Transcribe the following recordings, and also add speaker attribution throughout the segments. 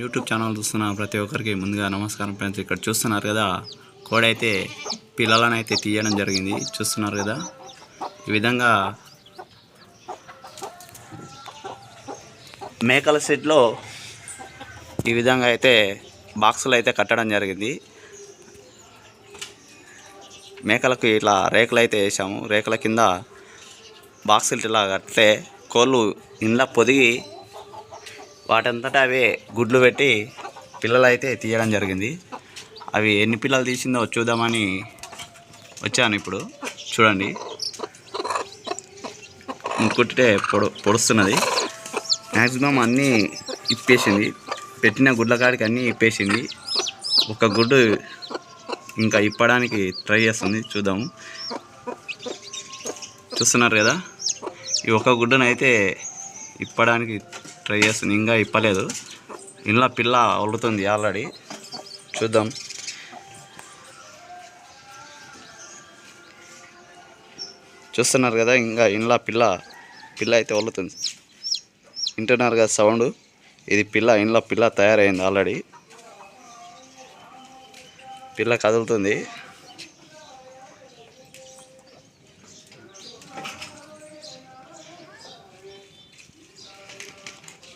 Speaker 1: YouTube channel చూస్తున్న ప్రతి ఒక్కరికి ముందుగా నమస్కారం ఫ్రెండ్స్. ఇక్కడ చూస్తున్నారు కదా కోడైతే పిల్లలను అయితే తీయడం జరిగింది. చూస్తున్నారు కదా ఈ విధంగా మేకల సెట్లో ఈ విధంగా అయితే బాక్సులు అయితే కట్టడం జరిగింది. మేకలకు ఇట్లా రేకులు అయితే వేసాము. రేకుల కింద బాక్సులు ఇట్లా కడితే కోళ్ళు ఇంట్లో పొదిగి వాటంతటా అవే గుడ్లు పెట్టి పిల్లలు అయితే తీయడం జరిగింది. అవి ఎన్ని పిల్లలు తీసిందో చూద్దామని వచ్చాను ఇప్పుడు. చూడండి. ముక్కుట్టే పొడు పొడుస్తున్నది. మ్యాక్సిమం అన్నీ ఇప్పేసింది. పెట్టిన గుడ్ల కాడికి అన్నీ ఇప్పేసింది. ఒక గుడ్డు ఇంకా ఇప్పడానికి ట్రై చేస్తుంది. చూద్దాము చూస్తున్నారు కదా? ఈ ఒక గుడ్డునైతే ఇప్పడానికి ట్రై చేస్తుంది. ఇంకా ఇప్పలేదు. ఇంట్లో పిల్ల వలుతుంది ఆల్రెడీ. చూద్దాం. చూస్తున్నారు కదా ఇంకా ఇంట్లో పిల్ల పిల్ల అయితే వలుతుంది వింటున్నారు కదా సౌండ్ ఇది పిల్ల ఇంట్లో పిల్ల తయారైంది ఆల్రెడీ. పిల్ల కదులుతుంది.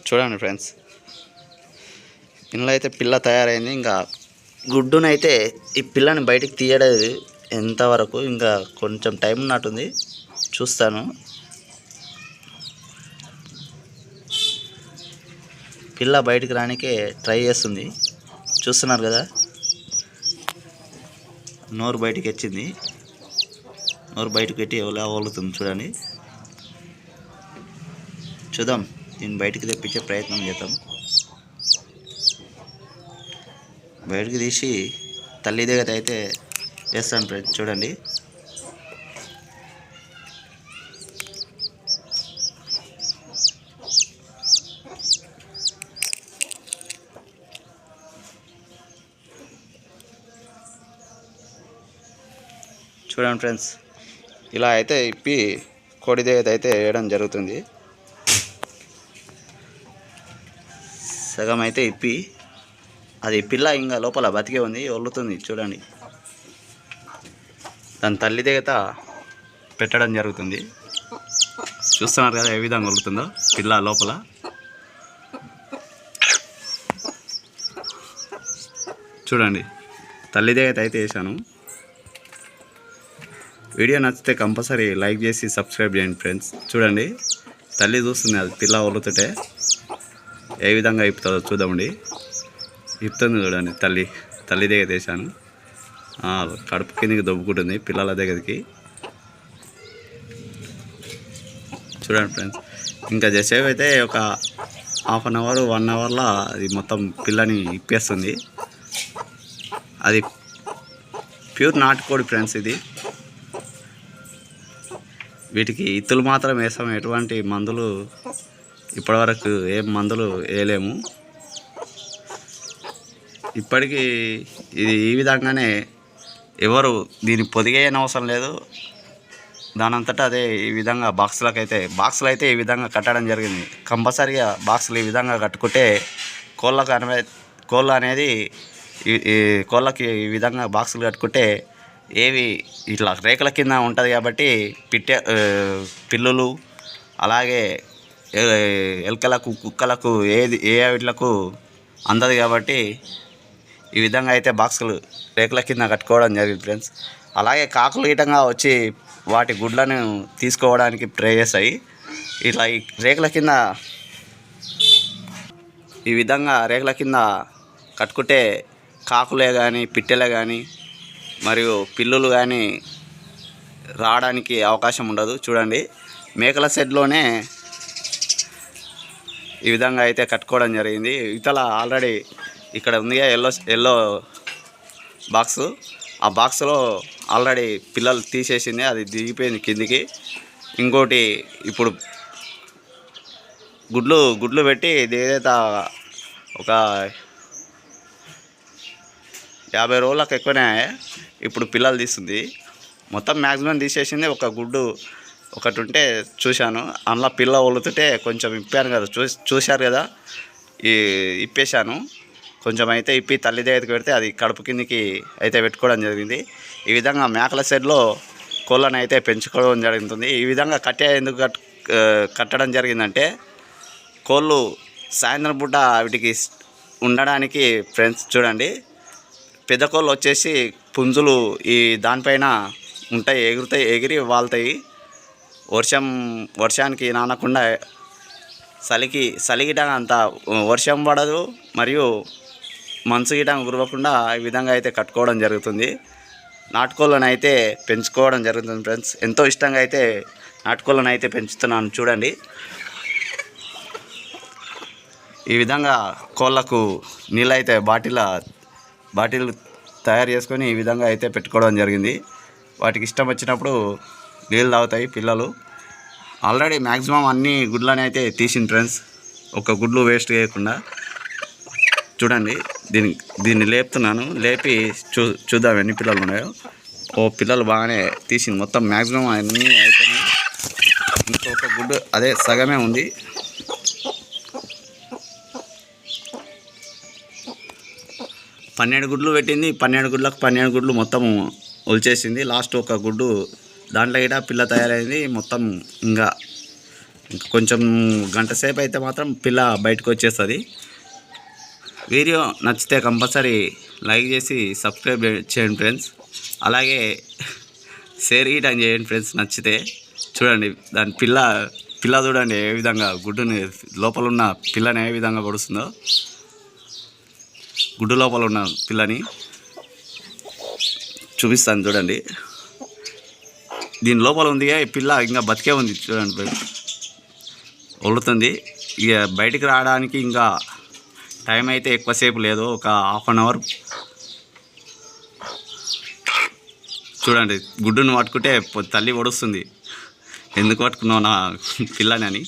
Speaker 1: చూడండి ఫ్రెండ్స్. ఇందులో అయితే పిల్ల తయారైంది. ఇంకా గుడ్డునైతే ఈ పిల్లని బయటికి తీయడం ఎంతవరకు ఇంకా కొంచెం టైం ఉన్నట్టుంది. చూస్తాను. పిల్ల బయటికి రానికే ట్రై చేస్తుంది. చూస్తున్నారు కదా? నోరు బయటికి వచ్చింది నోరు బయటకు పెట్టి ఎలా వలుతుంది చూడండి. చూద్దాం. దీన్ని బయటికి తెప్పించే ప్రయత్నం చేద్దాం. బయటికి తీసి తల్లి దగ్గర అయితే వేస్తాను ఫ్రెండ్స్ చూడండి. చూడండి ఫ్రెండ్స్ ఇలా అయితే ఇప్పి కోడి దగ్గర అయితే వేయడం జరుగుతుంది. సగం అయితే ఇప్పి. అది పిల్ల ఇంకా లోపల బతికే ఉంది ఒళ్ళుతుంది చూడండి. దాని తల్లి దగ్గర పెట్టడం జరుగుతుంది. చూస్తున్నారు కదా ఏ విధంగా ఒళ్ళుతుందో పిల్ల లోపల. చూడండి తల్లి దగ్గర అయితే వేసాను వీడియో నచ్చితే కంపల్సరీ లైక్ చేసి సబ్స్క్రైబ్ చేయండి ఫ్రెండ్స్. చూడండి తల్లి చూస్తుంది అది పిల్ల ఒళ్ళుతుంటే ఏ విధంగా ఇప్పుతుందో చూద్దామండి. ఇప్పుతుంది చూడండి తల్లి తల్లి దగ్గర వేసాను కడుపు కిందకి దొబ్బుకుంటుంది పిల్లల దగ్గరికి. చూడండి ఫ్రెండ్స్ ఇంకా జసేపు అయితే ఒక హాఫ్ అన్ అవర్ వన్ అవర్లో అది మొత్తం పిల్లని ఇప్పేస్తుంది. అది ప్యూర్ నాటుకోడి ఫ్రెండ్స్ ఇది. వీటికి ఇత్తులు మాత్రం వేసాం ఎటువంటి మందులు ఇప్పటివరకు ఏం మందులు వేయలేము. ఇప్పటికీ ఇది ఈ విధంగానే ఎవరు దీన్ని పొదిగేయని అవసరం లేదు. దానంతటా అదే ఈ విధంగా బాక్సులకు అయితే బాక్సులు అయితే ఈ విధంగా కట్టడం జరిగింది. కంపల్సరీగా బాక్సులు ఈ విధంగా కట్టుకుంటే కోళ్ళకు అనే కోళ్ళ అనేది ఈ- కోళ్ళకి ఈ విధంగా బాక్సులు కట్టుకుంటే ఏవి ఇట్లా రేకుల కింద ఉంటుంది కాబట్టి పిట్టె పిల్లులు అలాగే ఎలుకలకు కుక్కలకు ఏది ఏ వీటిలకు అందదు కాబట్టి ఈ విధంగా అయితే బాక్సులు రేకుల కింద కట్టుకోవడం జరిగింది ఫ్రెండ్స్. అలాగే కాకులు ఈటంగా వచ్చి వాటి గుడ్లను తీసుకోవడానికి ట్రై చేస్తాయి. ఇట్లా ఈ రేకుల కింద ఈ విధంగా రేకుల కింద కట్టుకుంటే కాకులే కానీ పిట్టెలే కానీ మరియు పిల్లులు కానీ రావడానికి అవకాశం ఉండదు. చూడండి మేకల షెడ్లోనే ఈ విధంగా అయితే కట్టుకోవడం జరిగింది. ఇతల ఆల్రెడీ ఇక్కడ ఉందిగా ఎల్లో ఎల్లో బాక్స్. ఆ బాక్స్లో ఆల్రెడీ పిల్లలు తీసేసింది అది దిగిపోయింది కిందికి. ఇంకోటి ఇప్పుడు గుడ్లు గుడ్లు పెట్టి ఏదైతే ఒక యాభై రోజులకు ఎక్కువనే ఇప్పుడు పిల్లలు తీస్తుంది. మొత్తం మ్యాక్సిమం తీసేసింది ఒక గుడ్డు ఒకటి ఉంటే చూశాను. అందులో పిల్ల వలుతుంటే కొంచెం ఇప్పాను కదా చూ చూశారు కదా ఈ ఇప్పేశాను. కొంచెం అయితే ఇప్పి తల్లి దగ్గరికి పెడితే అది కడుపు కిందికి అయితే పెట్టుకోవడం జరిగింది. ఈ విధంగా మేకల షెడ్లో కోళ్ళను అయితే పెంచుకోవడం జరుగుతుంది. ఈ విధంగా కట్టే ఎందుకు కట్ కట్టడం జరిగిందంటే కోళ్ళు సాయంత్రం పూట వీటికి ఉండడానికి ఫ్రెండ్స్ చూడండి. పెద్ద కోళ్ళు వచ్చేసి పుంజులు ఈ దానిపైన ఉంటాయి ఎగురుతాయి ఎగిరి వాళ్తాయి. వర్షం వర్షానికి నానకుండా చలికి చలి అంత వర్షం పడదు మరియు మంచు గిట కురవకుండా ఈ విధంగా అయితే కట్టుకోవడం జరుగుతుంది. నాటుకోళ్ళను అయితే పెంచుకోవడం జరుగుతుంది ఫ్రెండ్స్. ఎంతో ఇష్టంగా అయితే నాటుకోళ్ళను అయితే పెంచుతున్నాను చూడండి. ఈ విధంగా కోళ్ళకు నీళ్ళు అయితే బాటిల్ బాటిల్ తయారు చేసుకొని ఈ విధంగా అయితే పెట్టుకోవడం జరిగింది. వాటికి ఇష్టం వచ్చినప్పుడు నీళ్ళు తాగుతాయి పిల్లలు. ఆల్రెడీ మ్యాక్సిమం అన్ని గుడ్లని అయితే తీసింది ఫ్రెండ్స్ ఒక గుడ్లు వేస్ట్ చేయకుండా. చూడండి దీన్ని దీన్ని లేపుతున్నాను. లేపి చూ చూద్దాం ఎన్ని పిల్లలు ఉన్నాయో. ఓ పిల్లలు బాగానే తీసింది. మొత్తం మ్యాక్సిమం అన్నీ అయిపోయినాయి. ఇంకొక గుడ్డు అదే సగమే ఉంది. పన్నెండు గుడ్లు పెట్టింది. పన్నెండు గుడ్లకు పన్నెండు గుడ్లు మొత్తం ఒలిచేసింది. లాస్ట్ ఒక గుడ్డు దాంట్లో కూడా పిల్ల తయారైంది మొత్తం ఇంకా కొంచెం గంట సేపు అయితే మాత్రం పిల్ల బయటకు వచ్చేస్తుంది. వీడియో నచ్చితే కంపల్సరీ లైక్ చేసి సబ్స్క్రైబ్ చేయండి ఫ్రెండ్స్. అలాగే షేర్ గీయటం చేయండి ఫ్రెండ్స్ నచ్చితే చూడండి దాని పిల్ల పిల్ల చూడండి ఏ విధంగా గుడ్డుని లోపల ఉన్న పిల్లని ఏ విధంగా పడుస్తుందో. గుడ్డు లోపల ఉన్న పిల్లని చూపిస్తాను చూడండి. దీని లోపల ఉంది ఈ పిల్ల ఇంకా బతికే ఉంది చూడండి ఫ్రెండ్స్. ఇక బయటికి రావడానికి ఇంకా టైం అయితే ఎక్కువసేపు లేదు ఒక హాఫ్ అన్ అవర్. చూడండి గుడ్డును పట్టుకుంటే తల్లి ఒడుస్తుంది. ఎందుకు పట్టుకున్నావు నా పిల్లని అని.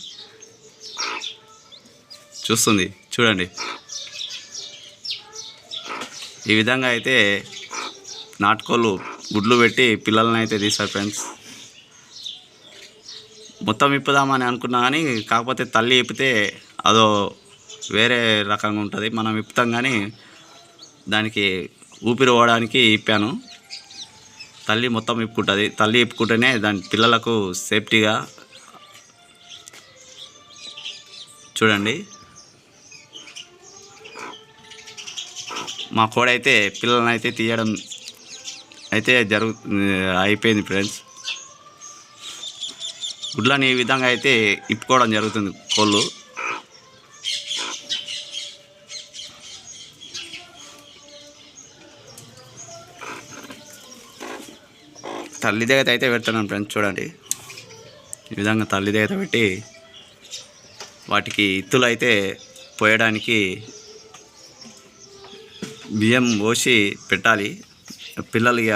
Speaker 1: చూస్తుంది చూడండి. ఈ విధంగా అయితే నాటుకోళ్ళు గుడ్లు పెట్టి పిల్లల్ని అయితే తీస్తారు ఫ్రెండ్స్. మొత్తం ఇప్పుదామని అనుకున్నా కానీ కాకపోతే తల్లి ఇప్పితే అదో వేరే రకంగా ఉంటుంది. మనం ఇప్పుతాం కానీ దానికి ఊపిరి పోవడానికి ఇప్పాను తల్లి మొత్తం ఇప్పుకుంటుంది తల్లి ఇప్పుకుంటేనే దాని పిల్లలకు సేఫ్టీగా చూడండి. మా కోడైతే పిల్లల్ని అయితే తీయడం అయితే జరుగు అయిపోయింది ఫ్రెండ్స్. గుడ్లని ఈ విధంగా అయితే ఇప్పుకోవడం జరుగుతుంది కోళ్ళు. తల్లి దగ్గర అయితే పెడుతున్నాను ఫ్రెండ్స్ చూడండి. ఈ విధంగా తల్లి దగ్గర పెట్టి వాటికి ఇత్తులు అయితే పోయడానికి బియ్యం పోసి పెట్టాలి. పిల్లలు ఇక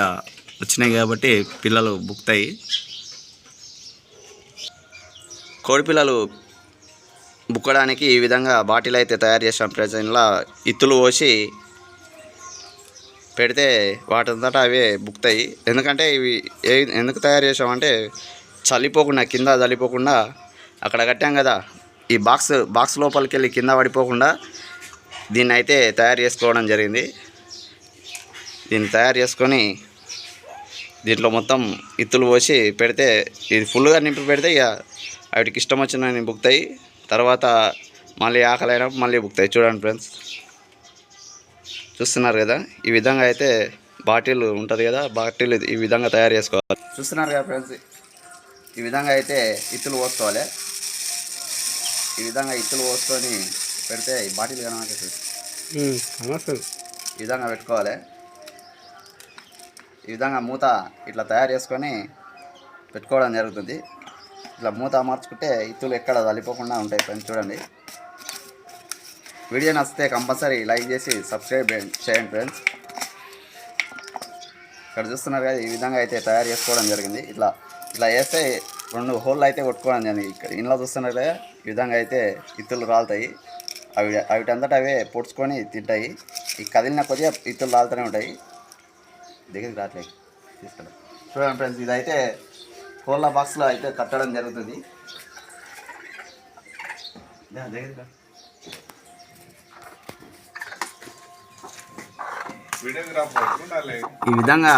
Speaker 1: వచ్చినాయి కాబట్టి పిల్లలు బుక్తాయి. కోడిపిల్లలు బుక్కడానికి ఈ విధంగా బాటిల్ అయితే తయారు చేసాం ప్రజెంట్లో ఇత్తులు పోసి పెడితే వాటంతటా అవే బుక్తాయి ఎందుకంటే ఇవి ఏ ఎందుకు తయారు చేసామంటే చల్లిపోకుండా కింద చల్లిపోకుండా అక్కడ కట్టాం కదా ఈ బాక్స్ బాక్స్ లోపలికి వెళ్ళి కింద పడిపోకుండా దీన్ని అయితే తయారు చేసుకోవడం జరిగింది. దీన్ని తయారు చేసుకొని దీంట్లో మొత్తం ఇత్తులు పోసి పెడితే ఇది ఫుల్గా నింపి పెడితే ఇక వాటికి ఇష్టం వచ్చిన బుక్తాయి తర్వాత మళ్ళీ ఆకలి అయినప్పుడు మళ్ళీ బుక్తాయి చూడండి ఫ్రెండ్స్ చూస్తున్నారు కదా? ఈ విధంగా అయితే బాటిల్ ఉంటుంది కదా? బాటిల్ ఈ విధంగా తయారు చేసుకోవాలి. చూస్తున్నారు కదా ఫ్రెండ్స్ ఈ విధంగా అయితే ఇత్తులు పోసుకోవాలి. ఈ విధంగా ఇత్తులు పోసుకొని పెడితే ఈ బాటిల్ కనబడుతుంది. ఈ విధంగా పెట్టుకోవాలి. ఈ విధంగా మూత ఇట్లా తయారు చేసుకొని పెట్టుకోవడం జరుగుతుంది. ఇట్లా మూత అమర్చుకుంటే ఇత్తులు ఎక్కడ తలిపోకుండా ఉంటాయి ఫ్రెండ్స్ చూడండి. వీడియో నచ్చితే కంపల్సరీ లైక్ చేసి సబ్స్క్రైబ్ చేయండి ఫ్రెండ్స్ ఇక్కడ చూస్తున్నారు కదా ఈ విధంగా అయితే తయారు చేసుకోవడం జరిగింది. ఇట్లా ఇట్లా వేస్తే రెండు హోళ్ళు అయితే కొట్టుకోవడం జరిగింది. ఇక్కడ ఇంట్లో చూస్తున్నారు కదా ఈ విధంగా అయితే ఇత్తులు రాలుతాయి. అవి అవిటంతటా అవే పొడుచుకొని తింటాయి. ఈ కదిలిన కొద్దిగా ఇత్తులు రాలుతూనే ఉంటాయి. దగ్గరికి రాట్లేదు తీసుకెళ్ళ చూడండి ఫ్రెండ్స్ ఇదైతే కోళ్ళ బాక్స్లో అయితే కట్టడం జరుగుతుంది. ఈ విధంగా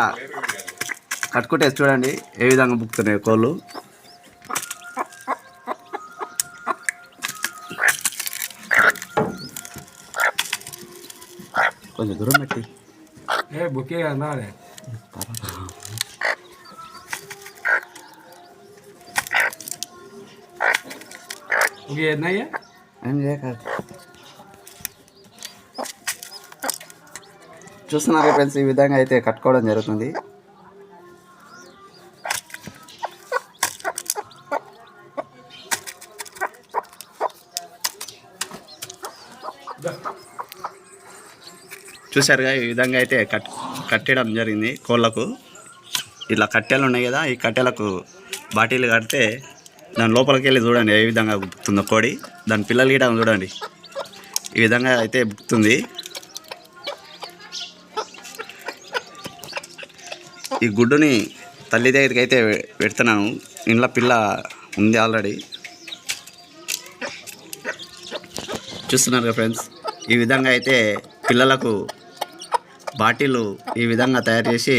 Speaker 1: కట్టుకుంటే చూడండి ఏ విధంగా బుక్తున్నాయి కోళ్ళు. కొంచెం దూరం పెట్టి.
Speaker 2: బుకే అన్నా ఓకే
Speaker 1: ఏం చేయక. చూస్తున్నారు ఫ్రెండ్స్ ఈ విధంగా అయితే కట్టుకోవడం జరుగుతుంది. చూసారుగా ఈ విధంగా అయితే కట్ కట్టడం జరిగింది కోళ్ళకు. ఇలా కట్టెలు ఉన్నాయి కదా ఈ కట్టెలకు బాటిల్ కడితే దాని లోపలికి వెళ్ళి చూడండి ఏ విధంగా బుక్తుందో కోడి. దాని పిల్లలు గీయడం చూడండి. ఈ విధంగా అయితే బుక్తుంది ఈ గుడ్డుని తల్లి దగ్గరికి అయితే పెడుతున్నాను. ఇంట్లో పిల్ల ఉంది ఆల్రెడీ. చూస్తున్నారు కదా ఫ్రెండ్స్ ఈ విధంగా అయితే పిల్లలకు బాటిల్ ఈ విధంగా తయారు చేసి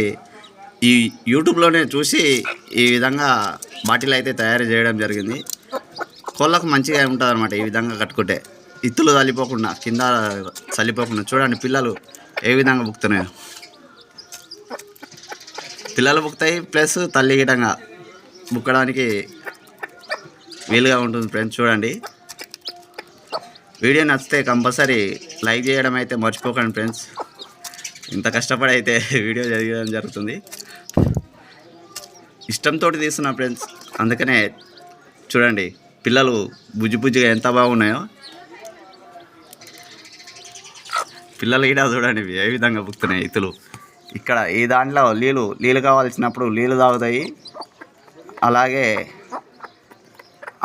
Speaker 1: ఈ యూట్యూబ్లోనే చూసి ఈ విధంగా బాటిల్ అయితే తయారు చేయడం జరిగింది. కోళ్ళకు మంచిగా ఉంటుంది అనమాట ఈ విధంగా కట్టుకుంటే. ఇత్తులు చల్లిపోకుండా కింద చల్లిపోకుండా చూడండి పిల్లలు ఏ విధంగా బుక్తున్నాయో పిల్లలు బుక్తాయి ప్లస్ తల్లి గిటంగా బుక్కడానికి వీలుగా ఉంటుంది ఫ్రెండ్స్ చూడండి. వీడియో నచ్చితే కంపల్సరీ లైక్ చేయడం అయితే మర్చిపోకండి ఫ్రెండ్స్. ఇంత కష్టపడి అయితే వీడియో చదివడం జరుగుతుంది. ఇష్టంతో తీస్తున్నా ఫ్రెండ్స్. అందుకనే చూడండి పిల్లలు బుజ్జి బుజ్జిగా ఎంత బాగున్నాయో. పిల్లలు ఈడ చూడండి ఏ విధంగా బుక్తున్నాయి ఇతులు. ఇక్కడ ఈ దాంట్లో నీళ్ళు నీళ్ళు కావాల్సినప్పుడు నీళ్ళు తాగుతాయి. అలాగే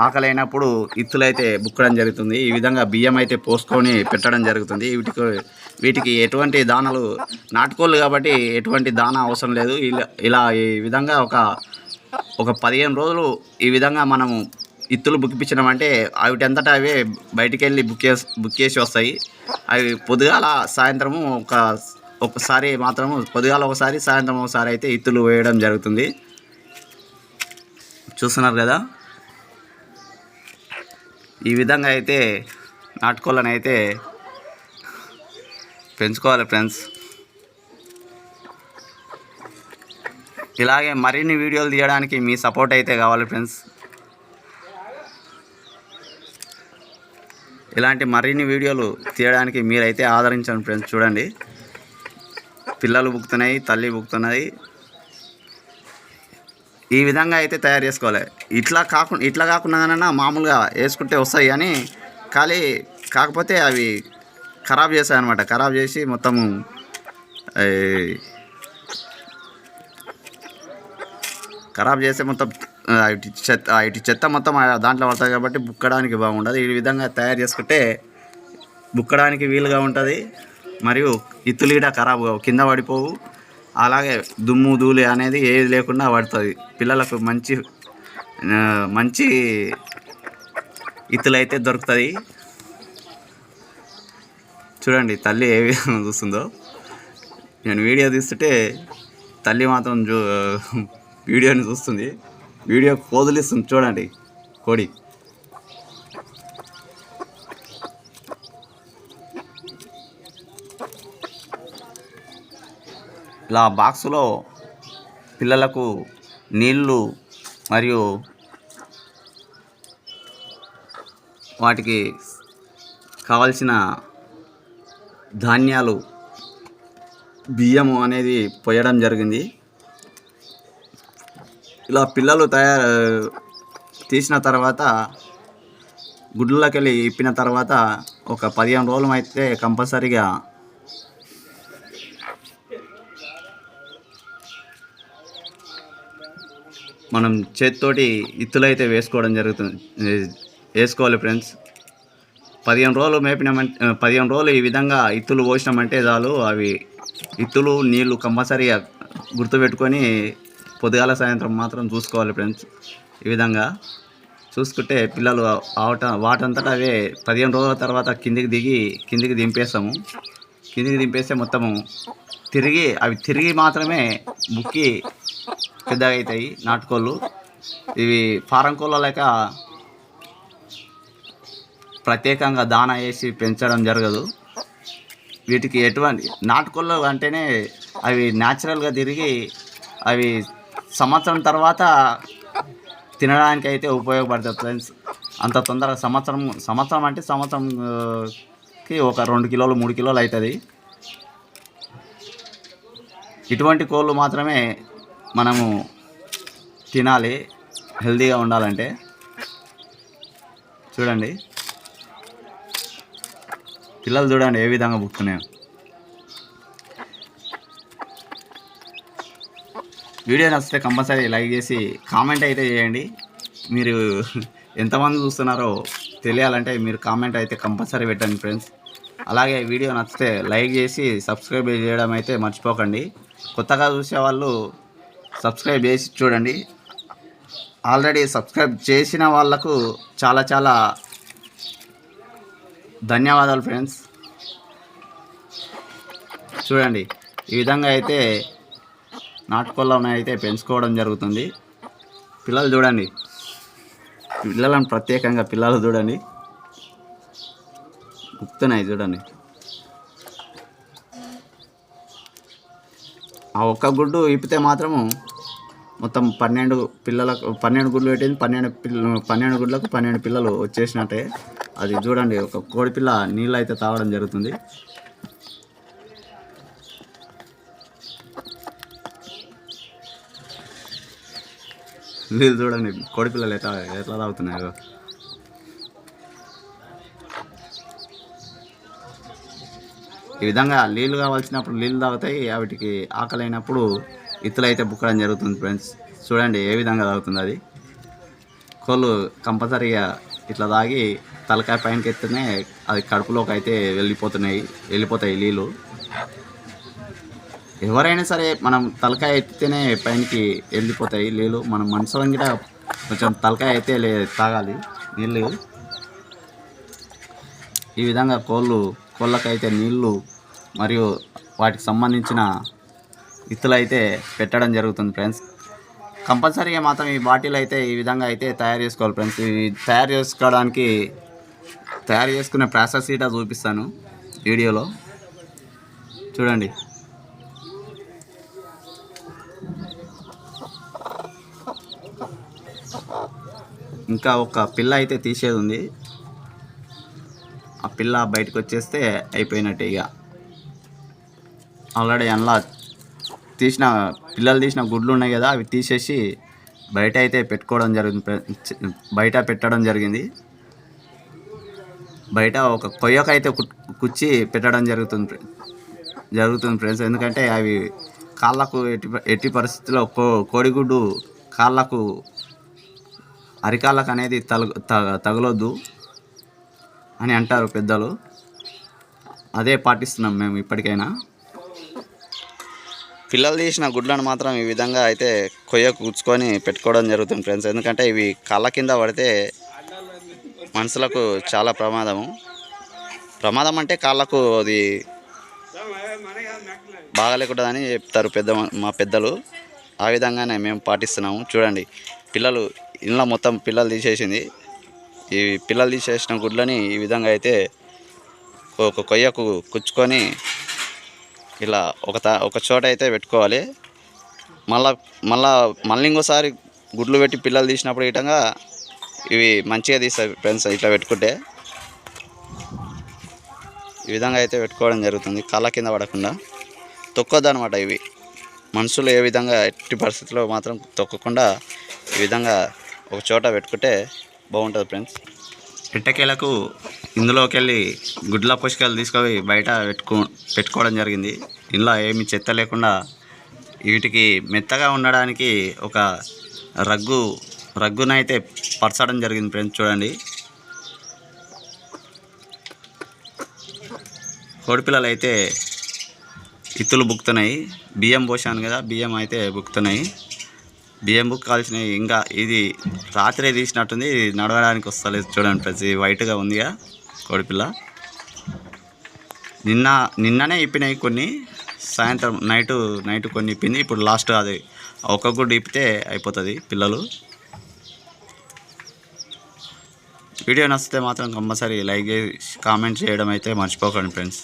Speaker 1: ఆకలి అయినప్పుడు ఇత్తులైతే బుక్కడం జరుగుతుంది. ఈ విధంగా బియ్యం అయితే పోసుకొని పెట్టడం జరుగుతుంది. వీటికి వీటికి ఎటువంటి దానాలు నాటుకోళ్ళు కాబట్టి ఎటువంటి దానా అవసరం లేదు. ఇలా ఇలా ఈ విధంగా ఒక ఒక పదిహేను రోజులు ఈ విధంగా మనము ఇత్తులు బుక్కిపించినామంటే వాటి అవే బయటికి వెళ్ళి బుక్ చేసి బుక్ చేసి వస్తాయి. అవి పొద్దుగాల సాయంత్రము ఒక ఒకసారి మాత్రము పొద్దుగాల ఒకసారి సాయంత్రం ఒకసారి అయితే ఇత్తులు వేయడం జరుగుతుంది. చూస్తున్నారు కదా? ఈ విధంగా అయితే నాటుకోళ్ళని అయితే పెంచుకోవాలి ఫ్రెండ్స్. ఇలాగే మరిన్ని వీడియోలు తీయడానికి మీ సపోర్ట్ అయితే కావాలి ఫ్రెండ్స్. ఇలాంటి మరిన్ని వీడియోలు తీయడానికి మీరైతే ఆదరించండి ఫ్రెండ్స్. చూడండి. పిల్లలు బుక్తున్నాయి తల్లి బుక్తున్నాయి ఈ విధంగా అయితే తయారు చేసుకోవాలి. ఇట్లా కాకుండా ఇట్లా కాకుండా మామూలుగా వేసుకుంటే వస్తాయి కానీ ఖాళీ కాకపోతే అవి ఖరాబ్ చేస్తాయి అనమాట ఖరాబ్ చేసి మొత్తము ఖరాబ్ చేస్తే మొత్తం ఇటు చెత్త ఇటు చెత్త మొత్తం దాంట్లో పడుతుంది కాబట్టి బుక్కడానికి బాగుండదు. ఈ విధంగా తయారు చేసుకుంటే బుక్కడానికి వీలుగా ఉంటుంది. మరియు ఇత్తులు కూడా ఖరాబ్ కావు. కింద పడిపోవు. అలాగే దుమ్ము ధూళి అనేది ఏది లేకుండా పడుతుంది. పిల్లలకు మంచి మంచి ఇత్తులైతే దొరుకుతుంది చూడండి తల్లి ఏ విధంగా చూస్తుందో. నేను వీడియో తీస్తుంటే తల్లి మాత్రం చూ వీడియోని చూస్తుంది. వీడియో కోదులిస్తుంది చూడండి కోడి. ఇలా బాక్సులో పిల్లలకు నీళ్ళు మరియు వాటికి కావలసిన ధాన్యాలు బియ్యము అనేది పోయడం జరిగింది. ఇలా పిల్లలు తయారు తీసిన తర్వాత గుడ్లకి వెళ్ళి ఇప్పిన తర్వాత ఒక పదిహేను రోజులు అయితే కంపల్సరీగా మనం చేతితోటి ఇత్తులైతే వేసుకోవడం జరుగుతుంది. వేసుకోవాలి ఫ్రెండ్స్. పదిహేను రోజులు మేపినామంటే పదిహేను రోజులు ఈ విధంగా ఇత్తులు పోసినామంటే చాలు అవి ఇత్తులు నీళ్ళు కంపల్సరీగా గుర్తుపెట్టుకొని పొద్దుగాల సాయంత్రం మాత్రం చూసుకోవాలి ఫ్రెండ్స్ ఈ విధంగా. చూసుకుంటే పిల్లలు ఆవట వాటంతటా అవే పదిహేను రోజుల తర్వాత కిందికి దిగి కిందికి దింపేస్తాము. కిందికి దింపేస్తే మొత్తము తిరిగి అవి తిరిగి మాత్రమే బుక్కి పెద్దగా అవుతాయి నాటుకోళ్ళు. ఇవి ఫారం కోళ్ళ లేక ప్రత్యేకంగా దాన వేసి పెంచడం జరగదు. వీటికి ఎటువంటి నాటుకోళ్ళు అంటేనే అవి న్యాచురల్గా తిరిగి అవి సంవత్సరం తర్వాత తినడానికి అయితే ఉపయోగపడుతుంది ఫ్రెండ్స్. అంత తొందరగా సంవత్సరం సంవత్సరం అంటే సంవత్సరంకి ఒక రెండు కిలోలు మూడు కిలోలు అవుతుంది ఇటువంటి కోళ్ళు మాత్రమే మనము తినాలి హెల్తీగా ఉండాలంటే. చూడండి. పిల్లలు చూడండి ఏ విధంగా బుక్కున్నాయో వీడియో నచ్చితే కంపల్సరీ లైక్ చేసి కామెంట్ అయితే చేయండి. మీరు ఎంతమంది చూస్తున్నారో తెలియాలంటే మీరు కామెంట్ అయితే కంపల్సరీ పెట్టండి ఫ్రెండ్స్. అలాగే వీడియో నచ్చితే లైక్ చేసి సబ్స్క్రైబ్ చేయడం అయితే మర్చిపోకండి. కొత్తగా చూసే వాళ్ళు సబ్స్క్రైబ్ చేసి చూడండి. ఆల్రెడీ సబ్స్క్రైబ్ చేసిన వాళ్ళకు చాలా చాలా ధన్యవాదాలు ఫ్రెండ్స్ చూడండి ఈ విధంగా అయితే నాటుకోళ్ళను అయితే పెంచుకోవడం జరుగుతుంది. పిల్లలు చూడండి పిల్లలను ప్రత్యేకంగా పిల్లలు చూడండి. గుప్తున్నాయి చూడండి. ఆ ఒక్క గుడ్డు ఇప్పితే మాత్రము మొత్తం పన్నెండు పిల్లలకు పన్నెండు గుడ్లు పెట్టింది పన్నెండు పిల్ల పన్నెండు గుడ్లకు పన్నెండు పిల్లలు వచ్చేసినట్టే. అది చూడండి ఒక కోడిపిల్ల నీళ్ళు అయితే తాగడం జరుగుతుంది. నీళ్ళు చూడండి కోడిపిల్లలు ఎట్లా ఎట్లా తాగుతున్నాయో. ఈ విధంగా నీళ్ళు కావాల్సినప్పుడు నీళ్ళు తాగుతాయి వాటికి ఆకలి అయినప్పుడు ఇత్తులు అయితే బుక్కడం జరుగుతుంది ఫ్రెండ్స్. చూడండి ఏ విధంగా తాగుతుంది అది. కోళ్ళు కంపల్సరీగా ఇట్లా తాగి తలకాయ పైనకి ఎత్తునే అది కడుపులోకి అయితే వెళ్ళిపోతున్నాయి వెళ్ళిపోతాయి నీళ్ళు ఎవరైనా సరే మనం తలకాయ ఎత్తితేనే పైనకి వెళ్ళిపోతాయి నీళ్ళు మనం మనసులో కూడా కొంచెం తలకాయ అయితే లే తాగాలి నీళ్ళు ఈ విధంగా కోళ్ళు కోళ్ళకైతే నీళ్ళు మరియు వాటికి సంబంధించిన విత్తులు అయితే పెట్టడం జరుగుతుంది ఫ్రెండ్స్. కంపల్సరీగా మాత్రం ఈ బాటిల్ అయితే ఈ విధంగా అయితే తయారు చేసుకోవాలి ఫ్రెండ్స్. ఇవి తయారు చేసుకోవడానికి తయారు చేసుకునే ప్రాసెస్ ఇటా చూపిస్తాను వీడియోలో. చూడండి. ఇంకా ఒక పిల్ల అయితే తీసేది ఉంది. ఆ పిల్ల బయటకు వచ్చేస్తే అయిపోయినట్టే ఇక. ఆల్రెడీ అందులో తీసిన పిల్లలు తీసిన గుడ్లు ఉన్నాయి కదా అవి తీసేసి బయట అయితే పెట్టుకోవడం జరిగింది. బయట పెట్టడం జరిగింది. బయట ఒక కొయ్యకైతే కుచ్చి పెట్టడం జరుగుతుంది జరుగుతుంది ఫ్రెండ్స్. ఎందుకంటే అవి కాళ్ళకు ఎట్టి ఎట్టి పరిస్థితుల్లో కో కోడిగుడ్డు కాళ్ళకు అరికాళ్ళకు అనేది తగ తగలొద్దు అని అంటారు పెద్దలు. అదే పాటిస్తున్నాం మేము ఇప్పటికైనా. పిల్లలు తీసిన గుడ్లను మాత్రం ఈ విధంగా అయితే కొయ్య కూర్చుకొని పెట్టుకోవడం జరుగుతుంది ఫ్రెండ్స్. ఎందుకంటే ఇవి కాళ్ళ కింద పడితే మనుషులకు చాలా ప్రమాదము. ప్రమాదం అంటే కాళ్ళకు అది బాగాలేకుంటుందని చెప్తారు పెద్ద మా పెద్దలు. ఆ విధంగానే మేము పాటిస్తున్నాము. చూడండి పిల్లలు ఇంట్లో మొత్తం పిల్లలు తీసేసింది. ఈ పిల్లలు తీసేసిన గుడ్లని ఈ విధంగా అయితే ఒక కొయ్యకు కుచ్చుకొని ఇలా ఒక తా ఒక చోట అయితే పెట్టుకోవాలి. మళ్ళా మళ్ళా మళ్ళీ ఇంకోసారి గుడ్లు పెట్టి పిల్లలు తీసినప్పుడు ఇటంగా ఇవి మంచిగా తీస్తాయి ఫ్రెండ్స్ ఇట్లా పెట్టుకుంటే. ఈ విధంగా అయితే పెట్టుకోవడం జరుగుతుంది కాళ్ళ కింద పడకుండా. తొక్కొద్దనమాట ఇవి. మనుషులు ఏ విధంగా ఎట్టి పరిస్థితుల్లో మాత్రం తొక్కకుండా ఈ విధంగా ఒక చోట పెట్టుకుంటే బాగుంటుంది ఫ్రెండ్స్. ఇట్టకేలకు ఇందులోకి వెళ్ళి గుడ్ల పుష్కాలు తీసుకొని బయట పెట్టుకో పెట్టుకోవడం జరిగింది. ఇందులో ఏమి చెత్త లేకుండా వీటికి మెత్తగా ఉండడానికి ఒక రగ్గు రగ్గున అయితే పరచడం జరిగింది ఫ్రెండ్స్ చూడండి. కోడిపిల్లలు అయితే ఇత్తులు బుక్కుతున్నాయి. బియ్యం పోసాను కదా బియ్యం అయితే బుక్కుతున్నాయి. బియ్యం బుక్ కాల్సినవి ఇంకా ఇది రాత్రి తీసినట్టుంది ఇది నడవడానికి వస్తలేదు చూడండి ప్రతి వైట్గా ఉందిగా కోడిపిల్ల నిన్న నిన్ననే ఇప్పినాయి కొన్ని సాయంత్రం నైట్ నైట్ కొన్ని ఇప్పింది ఇప్పుడు లాస్ట్ అది ఒక గుడ్డు ఇప్పితే అయిపోతుంది పిల్లలు. వీడియో నచ్చితే మాత్రం కంపల్సరీ లైక్ చేసి కామెంట్ చేయడం అయితే మర్చిపోకండి ఫ్రెండ్స్.